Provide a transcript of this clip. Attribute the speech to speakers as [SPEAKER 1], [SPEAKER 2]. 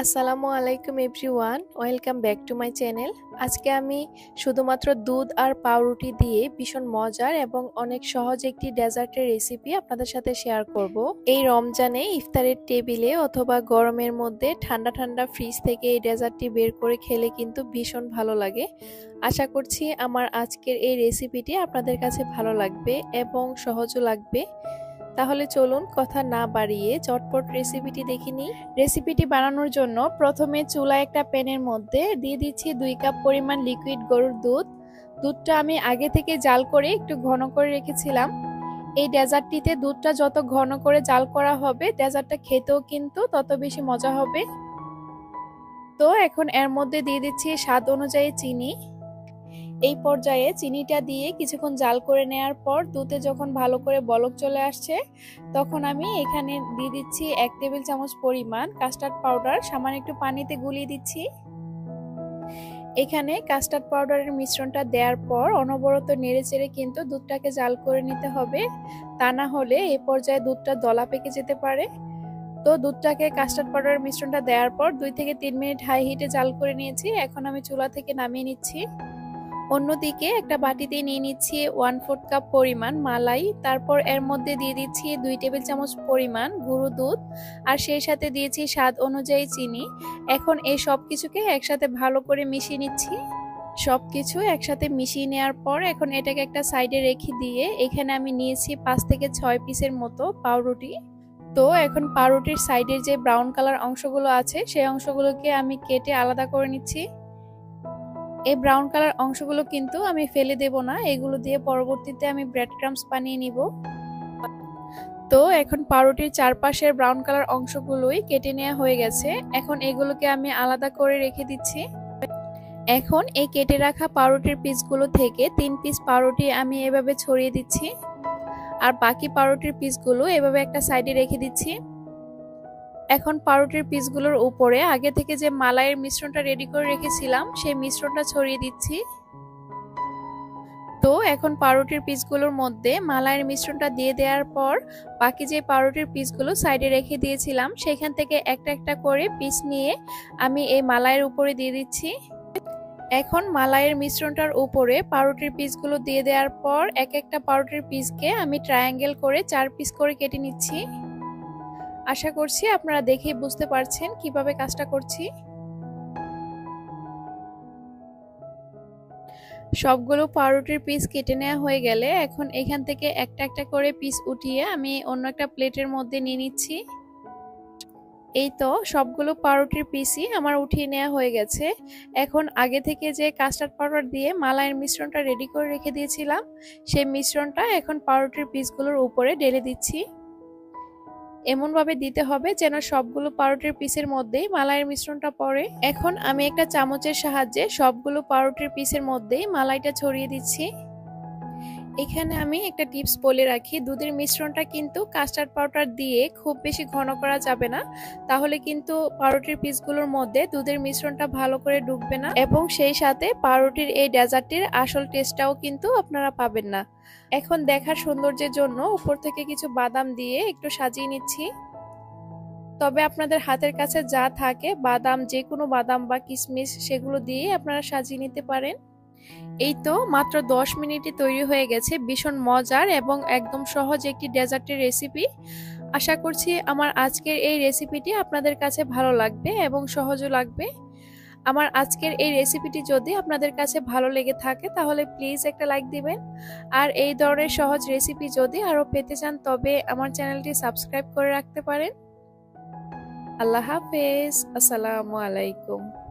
[SPEAKER 1] আসসালামু আলাইকুম everyone, welcome back to my channel. আজকে আমি শুধুমাত্র দুধ আর পাউরুটি দিয়ে ভীষণ মজার এবং অনেক সহজ একটি ডেজার্টের রেসিপি আপনাদের সাথে শেয়ার করব। এই রমজানে ইফতারের টেবিলে অথবা গরমের মধ্যে ঠান্ডা ঠান্ডা ফ্রিজ থেকে এই ডেজার্টটি বের করে খেলে কিন্তু ভীষণ ভালো লাগে। আশা করছি আমার আজকের এই রেসিপিটি আপনাদের কাছে ভালো লাগবে এবং সহজও লাগবে। তাহলে চলুন কথা না বাড়িয়ে চটপট রেসিপিটি দেখে নিই। রেসিপিটি বানানোর জন্য প্রথমে চুলা একটা প্যানের মধ্যে দিয়ে দিচ্ছি দুই কাপ পরিমাণ লিকুইড গরুর দুধ। দুধটা আমি আগে থেকে জাল করে একটু ঘন করে রেখেছিলাম। এই ডেজার্টটিতে দুধটা যত ঘন করে জাল করা হবে, ডেজার্টটা খেতেও কিন্তু তত বেশি মজা হবে। তো এখন এর মধ্যে দিয়ে দিচ্ছি স্বাদ অনুযায়ী চিনি। এই পর্যায়ে চিনিটা দিয়ে কিছুক্ষণ জাল করে নেওয়ার পর দুধে যখন ভালো করে বলক চলে আসছে, তখন আমি এখানে দিয়ে দিচ্ছি এক টেবিল চামচ পরিমাণ কাস্টার্ড পাউডার সামান্য একটু পানিতে গুলিয়ে দিচ্ছি। এখানে কাস্টার্ড পাউডারের মিশ্রণটা দেওয়ার পর অনবরত নেড়ে চেড়ে কিন্তু দুধটাকে জাল করে নিতে হবে। তা না হলে এই পর্যায়ে দুধটা দলা পেকে যেতে পারে। তো দুধটাকে কাস্টার্ড পাউডারের মিশ্রণটা দেওয়ার পর দুই থেকে তিন মিনিট হাই হিটে জাল করে নিয়েছি। এখন আমি চুলা থেকে নামিয়ে নিচ্ছি। অন্যদিকে একটা বাটিতে নিয়ে নিচ্ছি ওয়ান ফোর্থ কাপ পরিমাণ মালাই, তারপর এর মধ্যে দিয়ে দিচ্ছি দুই টেবিল চামচ পরিমাণ গুঁড়ো দুধ, আর সেই সাথে দিয়েছি স্বাদ অনুযায়ী চিনি। এখন এই সব কিছুকে একসাথে ভালো করে মিশিয়ে নিচ্ছি। সব কিছু একসাথে মিশিয়ে নেওয়ার পর এখন এটাকে একটা সাইডে রেখে দিয়ে এখানে আমি নিয়েছি পাঁচ থেকে ছয় পিসের মতো পাউরুটি। তো এখন পাউরুটির সাইডের যে ব্রাউন কালার অংশগুলো আছে, সেই অংশগুলোকে আমি কেটে আলাদা করে নিচ্ছি। এই ব্রাউন কালার অংশগুলো কিন্তু আমি ফেলে দেব না। এগুলো দিয়ে পরবর্তীতে আমি ব্রেড ক্রামস বানিয়ে নিব। তো এখন পাউরুটির চারপাশের ব্রাউন কালার অংশগুলোই কেটে নেওয়া হয়ে গেছে। এখন এগুলোকে আমি আলাদা করে রেখে দিচ্ছি। এখন এই কেটে রাখা পাউরুটির পিসগুলো থেকে তিন পিস পাউরুটি আমি এভাবে ছড়িয়ে দিচ্ছি। আর বাকি পাউরুটির পিসগুলো এভাবে একটা সাইডে রেখে দিচ্ছি। এখন পাউরুটির পিসগুলোর উপরে, আগে থেকে যে মালাইয়ের মিশ্রণটা রেডি করে রেখেছিলাম, সেই মিশ্রণটা ছড়িয়ে দিচ্ছি। তো এখন পাউরুটির পিসগুলোর মধ্যে মালাইয়ের মিশ্রণটা দিয়ে দেওয়ার পর, বাকি যে পাউরুটির পিসগুলো সাইডে রেখে দিয়েছিলাম, সেখান থেকে একটা একটা করে পিস নিয়ে আমি এই মালাইয়ের উপরে দিয়ে দিচ্ছি। এখন মালাইয়ের মিশ্রণটার উপরে পাউরুটির পিসগুলো দিয়ে দেওয়ার পর, এক একটা পাউরুটির পিসকে আমি ট্রায়াঙ্গেল করে চার পিস করে কেটে নিচ্ছি। আশা করছি আপনারা দেখে বুঝতে পারছেন কীভাবে কাজটা করছি। সবগুলো পাউরুটির পিস কেটে নেওয়া হয়ে গেলে এখন এখান থেকে একটা একটা করে পিস উঠিয়ে আমি অন্য একটা প্লেটের মধ্যে নিয়ে নিচ্ছি। এই তো সবগুলো পাউরুটির পিসই আমার উঠিয়ে নেওয়া হয়ে গেছে। এখন আগে থেকে যে কাস্টার্ড পাউডার দিয়ে মালাইয়ের মিশ্রণটা রেডি করে রেখে দিয়েছিলাম, সেই মিশ্রণটা এখন পাউরুটির পিসগুলোর উপরে ঢেলে দিচ্ছি। এমনভাবে দিতে হবে যেন সবগুলো পাউরুটির পিসের মধ্যেই মালাইয়ের মিশ্রণটা পড়ে। এখন আমি একটা চামচের সাহায্যে সবগুলো পাউরুটির পিসের মধ্যেই মালাইটা ছড়িয়ে দিচ্ছি। এখানে আমি একটা টিপস বলে রাখি, দুধের মিশ্রণটা কিন্তু কাস্টার্ড পাউডার দিয়ে খুব বেশি ঘন করা যাবে না। তাহলে কিন্তু পাউরুটির পিসগুলোর মধ্যে দুধের মিশ্রণটা ভালো করে ডুববে না এবং সেই সাথে পাউরুটির এই ডেজার্টটির আসল টেস্টটাও কিন্তু আপনারা পাবেন না। এখন দেখার সৌন্দর্যের জন্য উপর থেকে কিছু বাদাম দিয়ে একটু সাজিয়ে নিচ্ছি। তবে আপনাদের হাতের কাছে যা থাকে, বাদাম যে কোনো বাদাম বা কিশমিশ, সেগুলো দিয়ে আপনারা সাজিয়ে নিতে পারেন। এই তো মাত্র দশ মিনিটে তৈরি হয়ে গেছে ভীষণ মজার এবং একদম সহজ একটি ডেজার্টের রেসিপি আশা করছি আমার আজকের এই রেসিপিটি আপনাদের কাছে ভালো লাগবে এবং সহজও লাগবে। আমার আজকের এই রেসিপিটি যদি আপনাদের কাছে ভালো লেগে থাকে তাহলে প্লিজ একটা লাইক দিবেন। আর এই ধরনের সহজ রেসিপি যদি আরও পেতে চান তবে আমার চ্যানেলটি সাবস্ক্রাইব করে রাখতে পারেন। আল্লাহ হাফেজ। আসসালামু আলাইকুম।